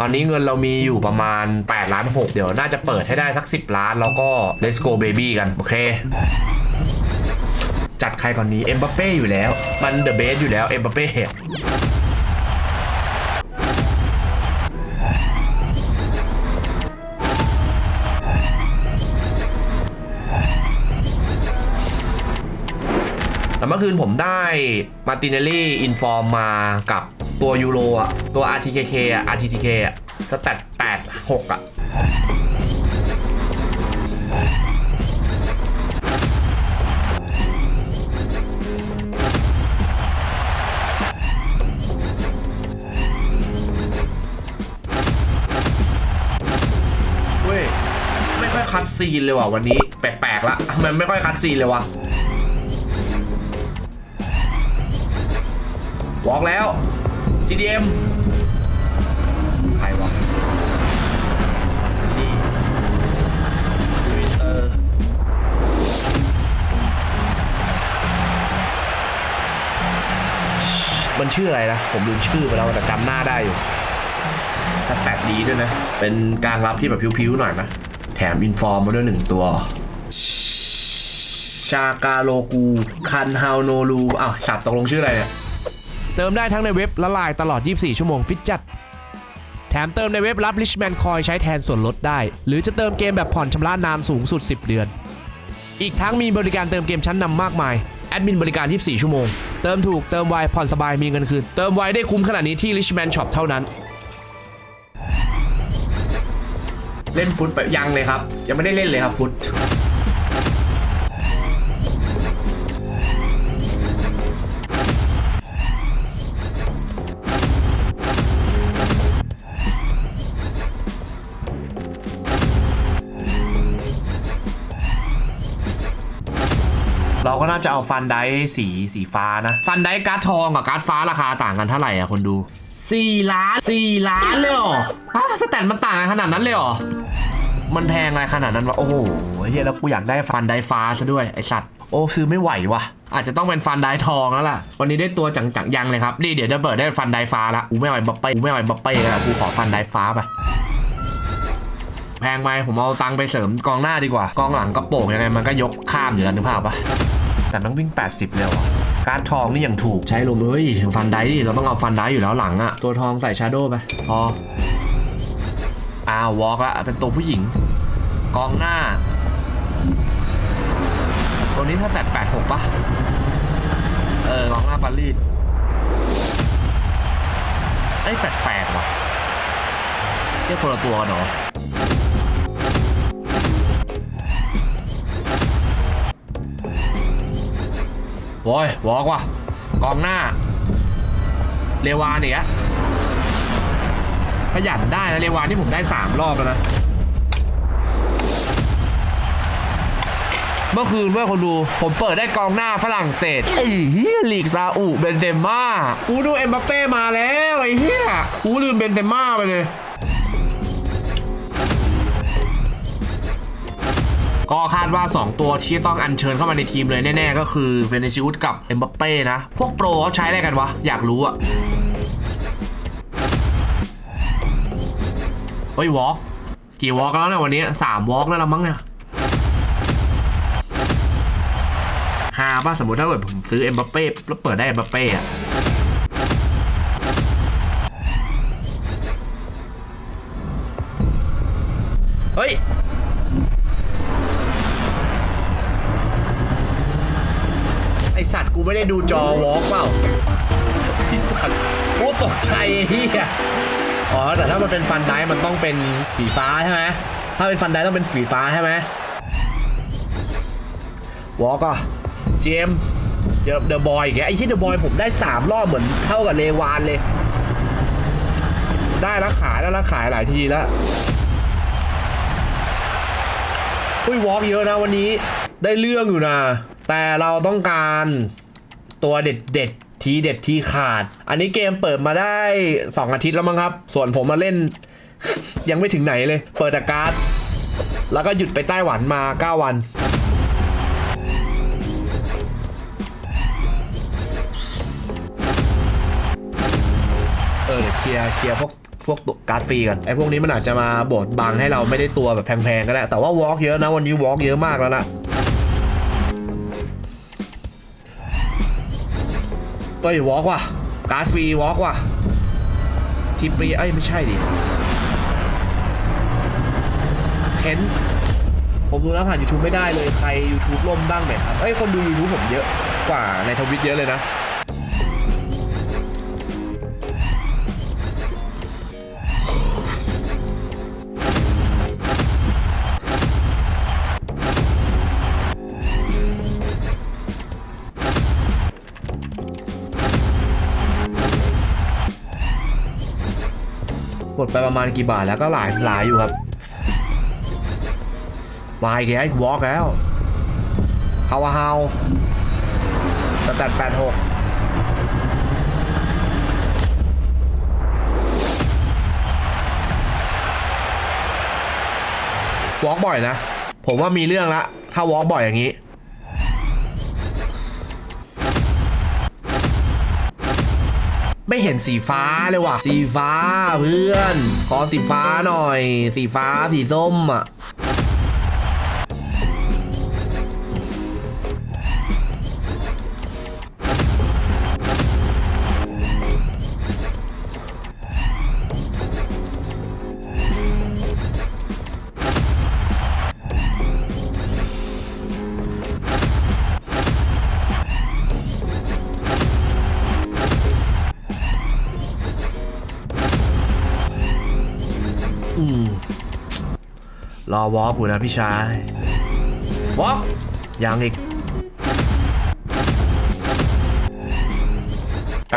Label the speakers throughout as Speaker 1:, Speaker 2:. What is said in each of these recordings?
Speaker 1: ตอนนี้เงินเรามีอยู่ประมาณ8ล้าน6เดี๋ยวน่าจะเปิดให้ได้สัก 10 ล้าน แล้วก็ let's go baby กัน โอเค จัดใครก่อนนี้เอ็มบัปเป้อยู่แล้ว มันเดอะเบสอยู่แล้วเอ็มบัปเป้แต่เมื่อคืนผมได้มาตินเนลลี่อินฟอร์มมากับ ตัวยูโรอะ ตัว RTKK อะ RTTK อะ สแตท8 6อะ เว้ย ไม่ค่อยคัดซีนเลยว่ะวันนี้ แปลกๆละทำไมไม่ค่อยคัดซีนเลยวะวอกแล้ว CDM ใครวะนี่ทวิตเตอร์มันชื่ออะไรนะ ผมลืมชื่อไปแล้วแต่จำหน้าได้อยู่สแตทดีด้วยนะ เป็นการรับที่แบบพิ้วๆหน่อยนะ แถมอินฟอร์มมาด้วยหนึ่งตัว ชากาโลกู คันฮาวโนรูอ้าวสับตกลงชื่ออะไรเนี่ย
Speaker 2: เติมได้ทั้งในเว็บและไลน์ตลอด 24 ชั่วโมงฟิตจัด แถมเติมในเว็บรับ Richman Coin ใช้แทนส่วนลดได้ หรือจะเติมเกมแบบผ่อนชำระนานสูงสุด 10 เดือน อีกทั้งมีบริการเติมเกมชั้นนำมากมาย แอดมินบริการ 24 ชั่วโมง เติมถูกเติมไวผ่อนสบายมีเงินคืน เติมไวได้คุ้มขนาดนี้ที่ Richman Shop เท่านั้น
Speaker 1: เล่นฟุตไปยังเลยครับ ยังไม่ได้เล่นเลยครับฟุต เราก็น่าจะเอาฟันไดสีสีฟ้านะ ฟันไดการ์ดทองกับการ์ดฟ้าราคาต่างกันเท่าไหร่อะคนดู4ล้าน4ล้านเลยเหรอฮะสแตนมันต่างกันขนาดนั้นเลยเหรอมันแพงอะไรขนาดนั้นวะโอ้โหเฮียแล้วกูอยากได้ฟันไดฟ้าซะด้วยไอสัตว์โอ้ซื้อไม่ไหววะอาจจะต้องเป็นฟันไดทองแล้วล่ะ วันนี้ได้ตัวจังๆยังเลยครับนี่เดี๋ยวจะเปิดได้ฟันไดฟ้าละกูไม่ไหวบัปเป้กูไม่ไหวบัปเป้แล้วกูขอฟันไดฟ้าไปแพงไหมผมเอาตังค์ไปเสริมกองหน้าดีกว่า กองหลังกระโปรงยังไงมันก็ยกข้ามอยู่แล้วนึกภาพปะ แต่ต้องวิ่ง 80 เร็วอะการ์ดทองนี่ยังถูกใช้ลมเฮ้ยฟันไดดิเราต้องเอาฟันไดอยู่แล้วหลังอะตัวทองใส่ชาโดว์ไปพออ้าววอล์กละเป็นตัวผู้หญิง กองหน้า ตัวนี้ถ้าแตะ86ปะเออกองหน้าปารีสไอ้ยแปลกๆว่ะเรียกคนละตัวกันเหรอ โว้ยวอกว่ะกองหน้า เรวานี่ยขยันได้นะเรวานที่ผมได้ 3 รอบแล้วนะ เมื่อคืนเมื่อคนดู ผมเปิดได้กองหน้าฝรั่งเศสไอ้เฮียลีกซาอุเบนเซม่ากูดูเอ็มบัปเป้มาแล้วไอ้เฮียกูลืมเบนเซม่าไปเลย ก็คาดว่า 2 ตัวที่ต้องอัญเชิญเข้ามาในทีมเลยแน่ๆ ก็คือเวเนซิอุสกับเอ็มบัปเป้นะ พวกโปรเขาใช้อะไรกันวะ อยากรู้อะเฮ้ยวอล์กกี่วอล์กแล้วเนี่ยวันนี้สามวอล์กแล้วละมั้งเนี่ยฮาป่ะสมมติถ้าเกิดผมซื้อเอ็มบัปเป้แล้วเปิดได้เอ็มบัปเป้อะ ไม่ได้ดูจอวอล์กเปล่าไอสัตว์กูตกใจไอ้เฮียอ๋อ แต่ถ้ามันเป็นฟันได้มันต้องเป็นสีฟ้าใช่ไหมถ้าเป็นฟันได้ต้องเป็นสีฟ้าใช่ไหมวอล์กอะเจมเดอะเดอะบอยอีกไอ้ที่เดอะบอยผมได้ 3 รอบเหมือนเท่ากับเลวานเลย ได้แล้วขายแล้วแล้วขายหลายทีแล้วเฮ้ยวอล์กเยอะนะวันนี้ได้เรื่องอยู่นะ แต่เราต้องการ ตัวเด็ดเด็ดๆทีเด็ดทีขาด อันนี้เกมเปิดมาได้ 2 อาทิตย์แล้วมั้งครับ ส่วนผมมาเล่น ยังไม่ถึงไหนเลย เปิดจากการ์ด แล้วก็หยุดไปไต้หวันมา 9 วันเออเดี๋ยวเคลียร์เคลียร์พวกพวกการ์ดฟรีกันไอ้พวกนี้มันอาจจะมาบดบังให้เราไม่ได้ตัวแบบแพงๆก็ได้แต่ว่าวอล์กเยอะนะวันนี้วอล์กเยอะมากแล้วนะ เอ้ย่วอล์กว่ะ การ์ดฟรีวอล์กว่ะทิปรีเอ้ยไม่ใช่ดิเทนผมดูแล้วผ่าน YouTube ไม่ได้เลย ใคร YouTube ล่มบ้างไหมครับ เอ้ย คนดู YouTube ผมเยอะกว่าในทวิตเยอะเลยนะ กดไปประมาณกี่บาทแล้วก็หลายหลายอยู่ครับ มาอีกแล้ววอล์กแล้วคาวาฮาวสแตทแปดหกวอล์กบ่อยนะ ผมว่ามีเรื่องละ ถ้าวอล์กบ่อยอย่างนี้ ไม่เห็นสีฟ้าเลยว่ะ สีฟ้าเพื่อน ขอสีฟ้าหน่อย สีฟ้าสีส้มอะ รอวอล์กอยู่นะพี่ชายวอล์กยังอีก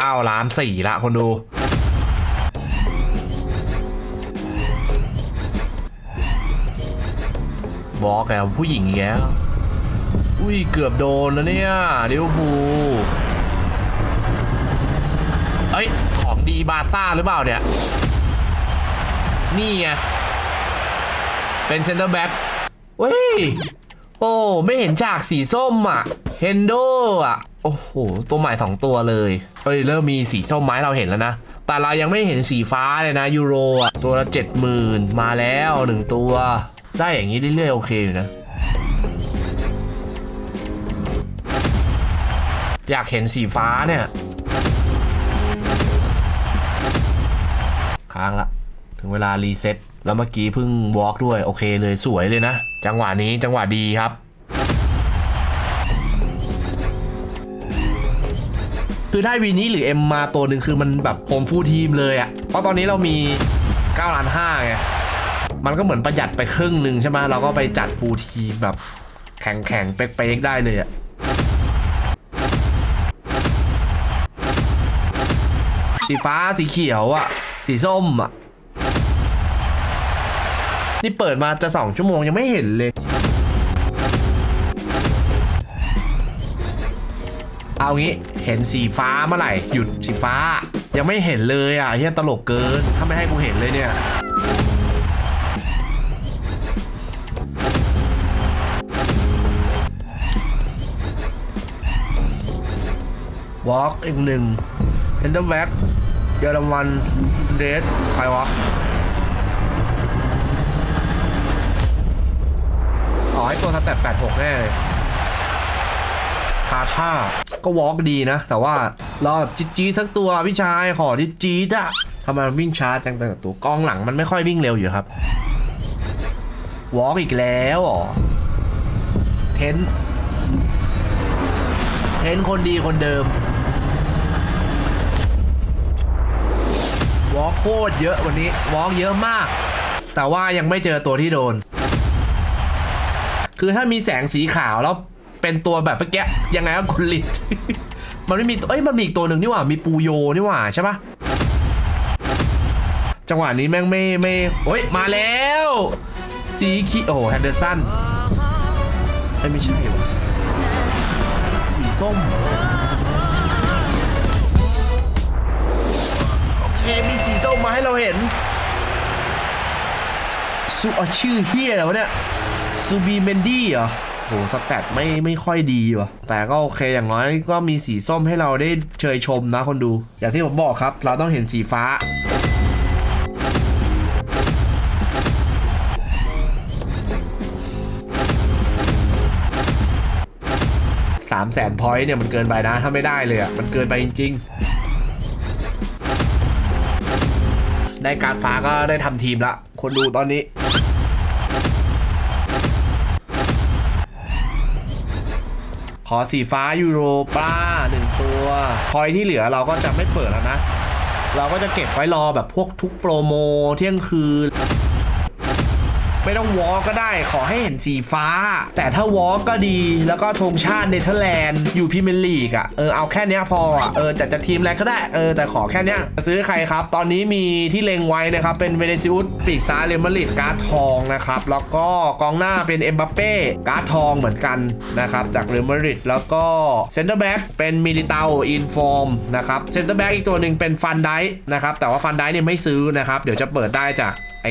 Speaker 1: 9ล้านสี่ละคนดูวอล์กแกผู้หญิงอีกแล้วอุ้ย เกือบโดนแล้วเนี่ยลิเวอร์พูลเอ้ย ของดีบาร์ซ่าหรือเปล่าเนี่ย นี่ไง เป็นเซนเตอร์แบ็กเว้ย โอ้ ไม่เห็นจากสีส้มอะ เฮนโดอะ โอ้โห ตัวใหม่สองตัวเลยเอ้ย เริ่มมีสีส้มไม้เราเห็นแล้วนะ แต่เรายังไม่เห็นสีฟ้าเลยนะยูโรอะ ตัวละเจ็ดหมื่นมาแล้วหนึ่งตัว ได้อย่างนี้เรื่อยๆ โอเคอยู่นะ อยากเห็นสีฟ้าเนี่ย ค้างละ ถึงเวลารีเซ็ต แล้วเมื่อกี้เพิ่งวอล์กด้วยโอเคเลยสวยเลยนะ จังหวะนี้จังหวะดีครับ คือได้วีนี้หรือเอ็มมาตัวหนึ่งคือมันแบบโฮมฟูลทีมเลยอะ่ะ เพราะตอนนี้เรามี9ล้าน5ไง มันก็เหมือนประหยัดไปครึ่งหนึ่งใช่ไหมเราก็ไปจัดฟูลทีมแบบแข็งแข็งๆเป๊กๆได้เลยอะ่ะสีฟ้าสีเขียวอะ่ะ สีส้มอะ่ะ นี่เปิดมาจะสองชั่วโมงยังไม่เห็นเลย เอางี้เห็นสีฟ้าเมื่อไหร่ หยุดสีฟ้า ยังไม่เห็นเลยอะเฮียตลกเกิน ถ้าไม่ให้กูเห็นเลยเนี่ยวอล์กอีกหนึ่งเฮนเดอร์แบ็กเยอรมันเดสใครวะ อ๋อให้ตัวสเต็ป86แน่เลยคาท่าก็วอล์กดีนะ แต่ว่ารอแบบจี๊ดจี๊สักตัวพี่ชายขอจี๊ดจี๊ดอะทำไมมันวิ่งช้าจังแต่ตัวกองหลังมันไม่ค่อยวิ่งเร็วอยู่ครับวอล์กอีกแล้วเหรอเทนเทนคนดีคนเดิมวอล์กโคตรเยอะวันนี้วอล์กเยอะมาก แต่ว่ายังไม่เจอตัวที่โดน คือถ้ามีแสงสีขาวแล้วเป็นตัวแบบเมื่อกี้ยังไงก็คุณลิดมันไม่มีตัวเอ้ยมันมีอีกตัวหนึ่งนี่หว่ามีปูโยนี่หว่าใช่ปะจังหวะนี้แม่งไม่ไม่โอ้ยมาแล้ว สีขีโอ้แฮนเดอร์สันเอ้ไม่ใช่วะสีส้มโอเคมีสีส้มมาให้เราเห็นซูเอชื่อเฮียแล้วเนี่ย ซูบีเมนดี้เหรอโหสแตทไม่ไม่ค่อยดีว่ะ แต่ก็โอเคอย่างน้อยก็มีสีส้มให้เราได้เชยชมนะคนดู อย่างที่ผมบอกครับ เราต้องเห็นสีฟ้า สามแสนพอยต์เนี่ยมันเกินไปนะ ถ้าไม่ได้เลยอะ มันเกินไปจริง ๆ ได้การฟ้าก็ได้ทำทีมละ คนดูตอนนี้ ขอสีฟ้ายูโรป้าหนึ่งตัวพอยที่เหลือเราก็จะไม่เปิดแล้วนะ เราก็จะเก็บไว้รอแบบพวกทุกโปรโมเที่ยงคืน ไม่ต้องวอลก็ได้ขอให้เห็นสีฟ้า แต่ถ้าวอลก็ดีแล้วก็ธงชาติเนเธอร์แลนด์อยู่พรีเมียร์ลีกอะเออเอาแค่นี้พออะเออจะจะทีมอะไรก็ได้เออแต่ขอแค่นี้จะซื้อใครครับ ตอนนี้มีที่เล็งไว้นะครับ เป็นเวเนซิอุสปีกซ้ายเรมาริดการ์ดทองนะครับ แล้วก็กองหน้าเป็นเอ็มบัปเป้การ์ดทองเหมือนกันนะครับจากเรมาริดแล้วก็เซนเตอร์แบ็กเป็นมิลิเตาอินฟอร์มนะครับเซนเตอร์แบ็กอีกตัวหนึ่งเป็นฟันไดนะครับแต่ว่าฟันไดเนี่ยไม่ซื้อนะครับเดี๋ยวจะเปิดได้จากไอ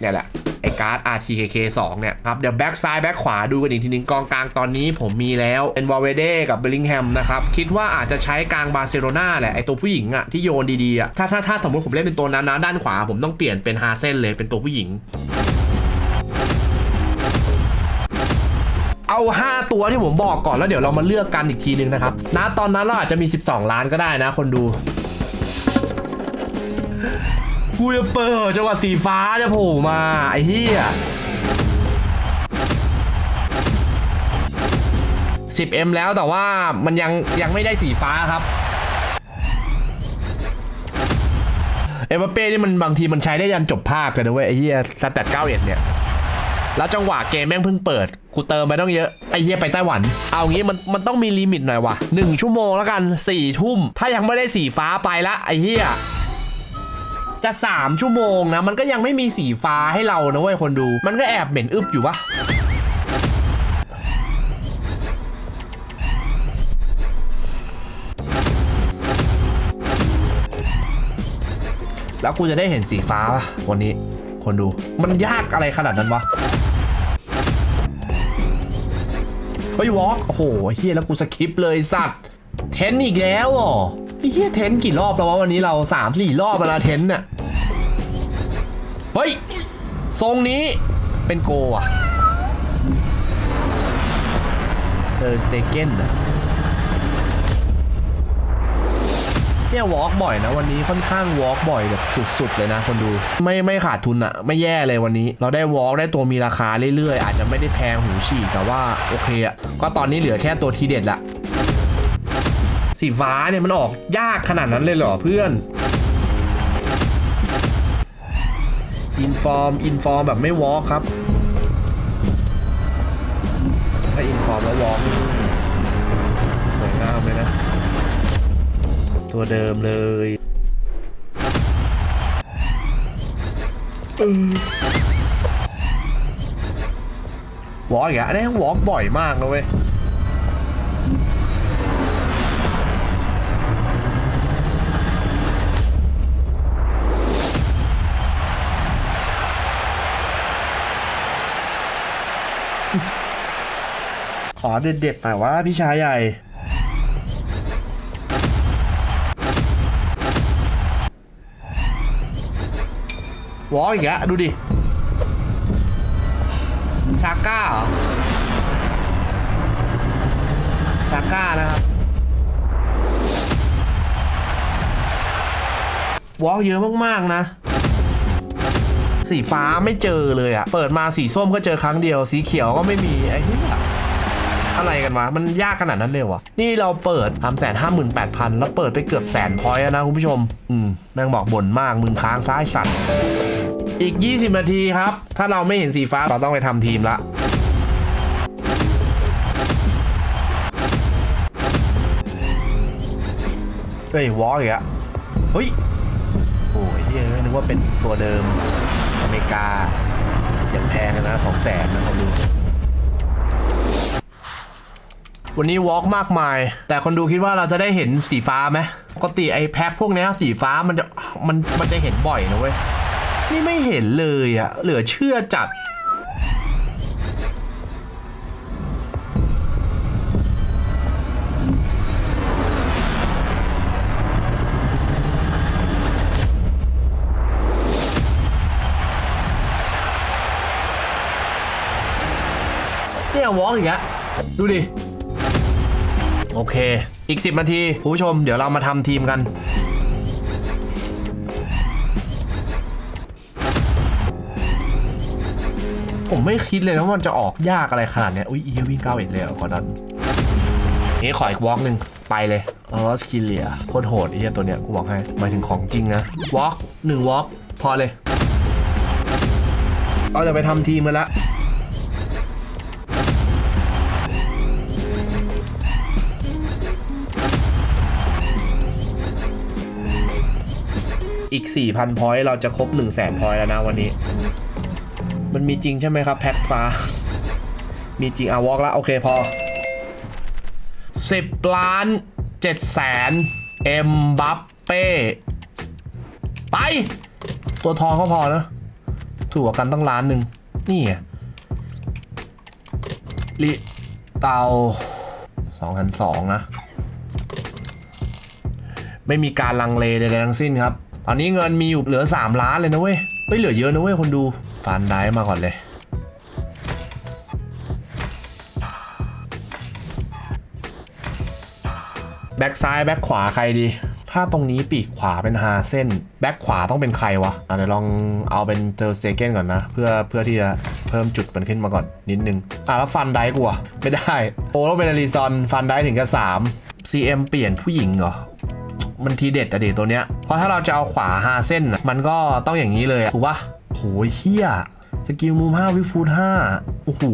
Speaker 1: เนี่ยแหละไอ้การ์ด RTKK 2เนี่ยครับเดี๋ยวแบ็กซ้ายแบ็กขวาดูกันอีกทีนึงกองกลางตอนนี้ผมมีแล้วเป็นวอลเวเดกับเบลลิงแฮมนะครับคิดว่าอาจจะใช้กลางบาร์เซโลนาแหละไอตัวผู้หญิงอะที่โยนดีๆอะถ้าถ้าถ้าสมมติผมเล่นเป็นตัวนั้นนะด้านขวา ผมต้องเปลี่ยนเป็นฮาเซนเลยเป็นตัวผู้หญิงเอา 5 ตัวที่ผมบอกก่อนแล้วเดี๋ยวเรามาเลือกกันอีกทีนึงนะครับณตอนนั้นเราอาจจะมี 12 ล้านก็ได้นะคนดู กูจะเปิดจังหวะสีฟ้าจะโผล่มาไอ้เหี้ย 10M แล้วแต่ว่ามันยังยังไม่ได้สีฟ้าครับ เอ็มบัปเป้นี่มันบางทีมันใช้ได้ยันจบภาคกันนะเว้ยไอ้เหี้ยสแตทเก้าเอ็ดเนี่ย แล้วจังหวะเกมแม่งเพิ่งเปิด กูเติมไปต้องเยอะ ไอ้เหี้ยไปไต้หวัน เอางี้มันมันต้องมีลิมิตหน่อยวะหนึ่งชั่วโมงแล้วกันสี่ทุ่ม ถ้ายังไม่ได้สีฟ้าไปละไอ้เหี้ย จะ 3 ชั่วโมงนะ มันก็ยังไม่มีสีฟ้าให้เรานะเว้ยคนดู มันก็แอบเหม็นอึบอยู่วะแล้วกูจะได้เห็นสีฟ้าปะวันนี้ คนดูมันยากอะไรขนาดนั้นวะเฮ้ยวอล์กโอ้โหเฮียแล้วกูสคิปเลยสัตว์เทนอีกแล้วอไอ้ เฮียเทนกี่รอบแล้ววะวันนี้เราสามสี่รอบแล้วนะเทนน่ะเฮ้ย ทรงนี้เป็นโกอะเออสเตเกนนะเนี่ยวอล์กบ่อยนะวันนี้ค่อนข้างวอล์กบ่อยแบบสุดๆเลยนะคนดู ไม่ไม่ขาดทุนอะไม่แย่เลยวันนี้ เราได้วอล์กได้ตัวมีราคาเรื่อยๆ อาจจะไม่ได้แพงหูฉีกแต่ว่าโอเคอะก็ตอนนี้เหลือแค่ตัวทีเด็ดละ สีฟ้าเนี่ยมันออกยากขนาดนั้นเลยเหรอเพื่อนอินฟอร์มอินฟอร์มแบบไม่วอล์กครับถ้าอินฟอร์มแล้ววอล์กสวยงามเลยนะ ตัวเดิมเลยวอล์กอีกอะได้วอล์กบ่อยมากนะเว้ย อเด็ดๆหน่อยว่าพี่ชายใหญ่ วอลอีกแล้วดูดิ ชาก้าชาก้านะครับ วอลเยอะมากๆนะสีฟ้าไม่เจอเลยอะเปิดมาสีส้มก็เจอครั้งเดียว สีเขียวก็ไม่มีไอ้เหี้ย อะไรกันวะ มันยากขนาดนั้นเลยวะนี่เราเปิดทำแสนห้าหมื่นแปดพันแล้วเปิดไปเกือบแสนพอยต์นะคุณผู้ชม อืมแม่งบอกบ่นมากมึงค้างซ้ายสั่นอีก 20 นาทีครับ ถ้าเราไม่เห็นสีฟ้าเราต้องไปทำทีมละเฮ้ยวอลอีกอะเฮ้ย โอ้ยเฮียนึกว่าเป็นตัวเดิมอเมริกาย่างแพงนะสองแสนนะคนดู วันนี้วอล์กมากมาย แต่คนดูคิดว่าเราจะได้เห็นสีฟ้าไหมปกติไอ้แพ็คพวกเนี้ยสีฟ้ามันจะมันมันจะเห็นบ่อยนะเว้ย นี่ไม่เห็นเลยอะเหลือเชื่อจัดเนี่ยวอล์กอีกอะดูดิ โอเค อีก 10 นาทีคุณผู้ชมเดี๋ยวเรามาทำทีมกัน ผมไม่คิดเลยนะว่ามันจะออกยากอะไรขนาดเนี้ย อุ้ยอีวิ่งเก้าเอ็ดเลยเหรอก่อนนั้นนี่ขออีกวอล์กหนึ่งไปเลยออสคิเลียโคตรโหดไอ้เหี้ยตัวเนี้ยกูบอกให้หมายถึงของจริงนะวอล์กหนึ่งวอล์กพอเลย เราจะไปทำทีมกันละ อีก 4,000พอยต์เราจะครบ 1 0 0 0 0แสนพอยต์แล้วนะวันนี้ มันมีจริงใช่ไหมครับ แพ็คฟ้า มีจริงอะวอล์กละโอเคพอ 10 ล้าน7แสนเอ็มบัปเป้ ไป ตัวทองก็พอนะ ถูกกว่ากันตั้งล้านหนึ่ง นี่ลิเตาสองพันสองนะ ไม่มีการลังเลใดๆทั้งสิ้นครับ ตอนนี้เงินมีอยู่เหลือ 3 ล้านเลยนะเว้ยไม่เหลือเยอะนะเว้ยคนดูฟันได้มาก่อนเลย แบ็กซ้ายแบ็กขวาใครดี ถ้าตรงนี้ปีกขวาเป็นฮาเส้น แบ็กขวาต้องเป็นใครวะอะเดี๋ยวลองเอาเป็นเทอร์เซเกนก่อนนะ เพื่อเพื่อที่จะเพิ่มจุดมันขึ้นมาก่อนนิดนึง อะแล้วฟันได้กูอะไม่ได้ โอ้ต้องเป็นอาริซอนฟันได้ถึงกับ3 CM เปลี่ยนผู้หญิงเหรอ มันทีเด็ดอะเด็ตัวเนี้ย เพราะถ้าเราจะเอาขวาฮาเส้น มันก็ต้องอย่างนี้เลยถูกปะโหยเฮียสกิลมุม5วิฟูด5โอ้โห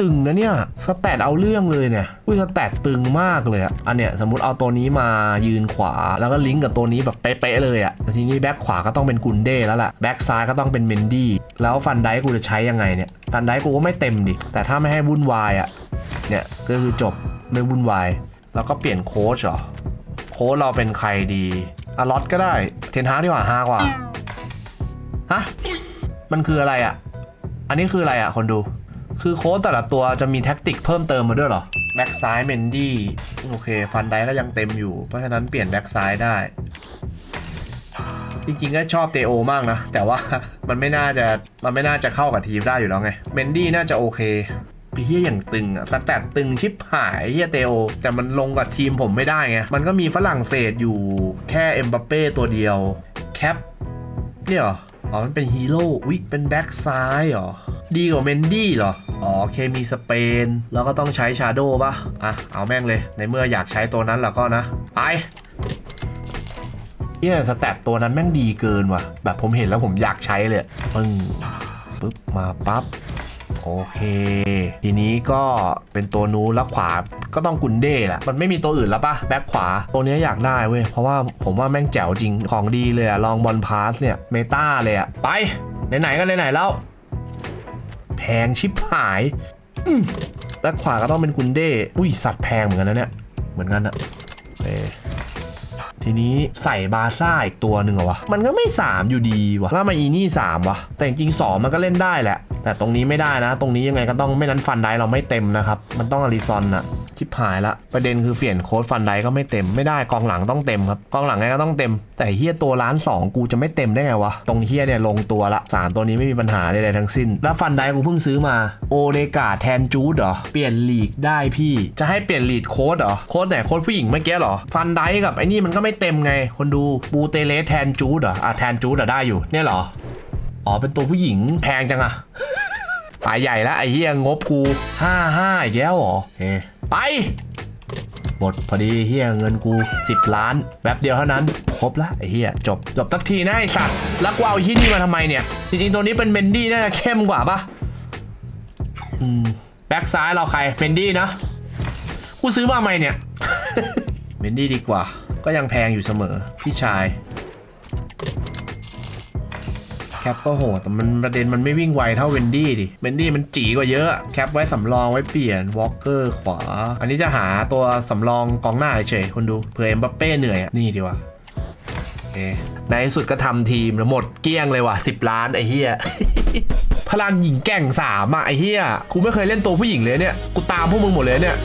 Speaker 1: ตึงนะเนี่ย สแตทเอาเรื่องเลยเนี่ยอุ้ยสแตทตึงมากเลยอะอันเนี้ยสมมติเอาตัวนี้มายืนขวา แล้วก็ลิงก์กับตัวนี้แบบเป๊ะๆเลยอะแต่ทีนี้แบ็คขวาก็ต้องเป็นกุนเด้แล้วล่ะ แบ็คซ้ายก็ต้องเป็นเมนดี้ แล้วฟันไดกูจะใช้ยังไงเนี่ย ฟันไดกูก็ไม่เต็มดิ แต่ถ้าไม่ให้วุ่นวายอะเนี่ย ก็คือจบไม่วุ่นวาย แล้วก็เปลี่ยนโค้ชเหรอ ค้ชเราเป็นใครดีอะล็อตก็ได้ เทนฮาร์ดีกว่าฮากว่า ฮะ มันคืออะไรอะ่ะ อันนี้คืออะไรอะ่ะ คนดู คือโค้ชแต่ละตัวจะมีแท็กติกเพิ่มเติมมาด้วยเหรอ แบ็กซ้ายเมนดี้ โอเค ฟันไดก็ยังเต็มอยู่ เพราะฉะนั้นเปลี่ยนแบ็กซ้ายได้ จริงๆ ก็ชอบเตโอมากนะ แต่ว่ามันไม่น่าจะ มันไม่น่าจะเข้ากับทีมได้อยู่แล้วไง เมนดี้น่าจะโอเค เฮียอย่างตึงอะสแตทตึงชิบหายเฮียเตโอแต่มันลงกับทีมผมไม่ได้ไง มันก็มีฝรั่งเศสอยู่แค่เอ็มบัปเป้ตัวเดียว แคปเนี่ยหรอ อ๋อ มันเป็นฮีโร่อุ๊ย เป็นแบ็กซ้ายเหรอ ดีกว่าเมนดี้เหรอ อ๋อเคมีสเปน แล้วก็ต้องใช้ชาโดป่ะ อะ เอาแม่งเลย ในเมื่ออยากใช้ตัวนั้นแล้วก็นะ ไปเนี่ยสแตทตัวนั้นแม่งดีเกินว่ะ แบบผมเห็นแล้วผมอยากใช้เลยปึ้งปึ๊บมาปั๊บ โอเค ทีนี้ก็เป็นตัวนู้นแล้วขวาก็ต้องกุนเด้แหละมันไม่มีตัวอื่นแล้วปะแบ็คขวาตัวนี้อยากได้เว้ยเพราะว่าผมว่าแม่งแจ๋วจริงของดีเลยอะลองบอลพาสเนี่ยเมตาเลยอะไปไหนๆก็ไหนๆแล้ว แพงชิบหายแบ็คขวาก็ต้องเป็นกุนเด้อุ้ยสัตว์แพงเหมือนกันนะเนี่ยเหมือนกันอะเอทีนี้ใส่บาซ่าอีกตัวหนึ่งเหรอวะ มันก็ไม่ 3 อยู่ดีวะแล้วมาอีนี่ 3 วะ แต่จริงๆ2มันก็เล่นได้แหละ แต่ตรงนี้ไม่ได้นะ ตรงนี้ยังไงก็ต้องไม่นั้นฟันไดเราไม่เต็มนะครับ มันต้องอาริซอนอะชิบหายละประเด็นคือเปลี่ยนโค้ดฟันไดก็ไม่เต็มไม่ได้กองหลังต้องเต็มครับกองหลังไงก็ต้องเต็ม แต่เฮียตัวล้านสองกูจะไม่เต็มได้ไงวะตรงเฮียเนี่ยลงตัวละสามตัวนี้ไม่มีปัญหาใดๆทั้งสิ้น แล้วฟันไดกูเพิ่งซื้อมาโอเดกาแทนจูดเหรอเปลี่ยนลีกได้พี่จะให้เปลี่ยนลีดโค้ดเหรอโค้ดไหนโค้ดผู้หญิงเมื่อกี้เหรอฟันไดกับไอ้นี่มันก็ไม่เต็มไง คนดูบูเตเลสแทนจูดเหรออะแทนจูดอได้อยู่เนี่ยเหรอ อ๋อ เป็นตัวผู้หญิงแพงจังอะตายใหญ่แล้วไอ้เหี้ยงบกูห้าห้าอีกแล้วเหรอโอเคไป หมดพอดีเฮียเงินกู 10 ล้านแป๊บเดียวเท่านั้น ครบละไอ้เฮียจบ จบตักทีนะไอสัตว์แล้วกูเอาไอ้ที่นี่มาทำไมเนี่ย จริงๆ ตัวนี้เป็นเมนดี้น่าจะเข้มกว่าปะอืมแบ็กซ้ายเราใครเมนดี้นะกูซื้อมาใหม่เนี่ยเมนดี้ดีกว่า ก็ยังแพงอยู่เสมอ พี่ชาย แคปก็โหดแต่มันประเด็นมันไม่วิ่งไวเท่าเวนดี้ดิ เวนดี้มันจีกว่าเยอะ แคปไว้สำรองไว้เปลี่ยนวอลเกอร์ขวา อันนี้จะหาตัวสำรองกองหน้าเฉยๆคนดู เผื่อเอ็มบัปเป้เหนื่อยอะนี่ดีว่าโอในที่สุดก็ทำทีมแล้วหมดเกลี้ยงเลยว่ะ 10 ล้านไอ้เหี้ยพลังหญิงแก่งสามอะไอ้เหี้ยกูไม่เคยเล่นตัวผู้หญิงเลยเนี่ย กูตามพวกมึงหมดเลยเนี่ย